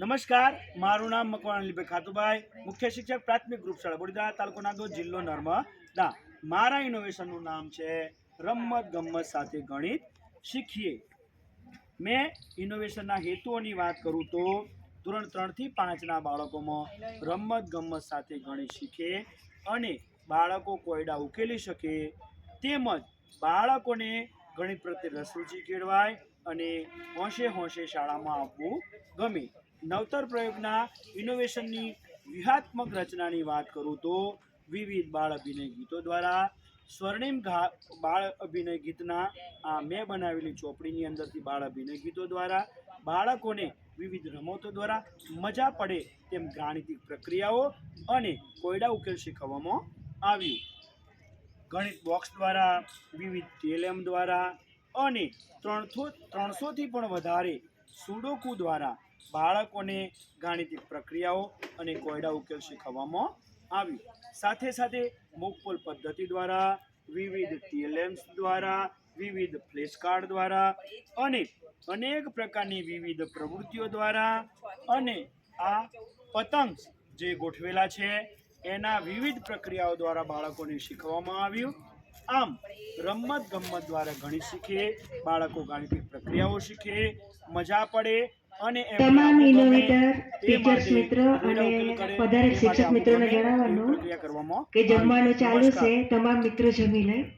નમસ્કાર, મારું નામ મકવાણા ખાતુભાઈ, મુખ્ય શિક્ષક પ્રાથમિક ગ્રુપ શાળા બોડીદા તાલુકો નાગોદ, જિલ્લો નર્મદા. મારા ઇનોવેશનનું નામ છે રમત ગમત સાથે ગણિત શીખીએ. મેં ઇનોવેશનના હેતુઓની વાત કરું તો ધોરણ ત્રણથી પાંચના બાળકોમાં રમત ગમત સાથે ગણિત શીખે અને બાળકો કોયડા ઉકેલી શકે. તેમજ બાળકોને ગણિત પ્રત્યે રસ રુચિ કેળવાય અને હોંશે હોંશે શાળામાં આવવું ગમે. નવતર પ્રયોગના ઇનોવેશનની વ્યૂહાત્મક રચનાની વાત કરું તો વિવિધ બાળ અભિનય ગીતો દ્વારા સ્વર્ણિમ ઘા બાળ અભિનય ગીતના આ મેં બનાવેલી ચોપડીની અંદરથી બાળ અભિનય ગીતો દ્વારા બાળકોને વિવિધ રમતો દ્વારા મજા પડે તેમ ગાણિતિક પ્રક્રિયાઓ અને કોયડા ઉકેલ શીખવવામાં આવ્યું. ગણિત બોક્સ દ્વારા, વિવિધ ટેલેમ દ્વારા અને ત્રણસો, ત્રણસોથી પણ વધારે સુડોકુ દ્વારા બાળકોને ગાણિતિક પ્રક્રિયાઓ અને કોયડા ઉકેલ શીખવવામાં આવ્યું. સાથે સાથે મોકપોલ પદ્ધતિ દ્વારા, વિવિધ ટીએલએમ્સ દ્વારા, વિવિધ ફ્લેશકાર્ડ દ્વારા અને અનેક પ્રકારની વિવિધ પ્રવૃત્તિઓ દ્વારા અને આ પતંગ જે ગોઠવેલા છે એના વિવિધ પ્રક્રિયાઓ દ્વારા બાળકોને શીખવવામાં આવ્યું. આમ રમત ગમત દ્વારા ઘણી શીખે બાળકો ગાણિતિક પ્રક્રિયાઓ શીખે મજા પડે અને તમામ ઇનોવેટર ટીચર્સ મિત્રો અને માટે શિક્ષક મિત્રોને જણાવવાનું કે જમવાનું ચાલુ છે તમામ મિત્રો જમી લે.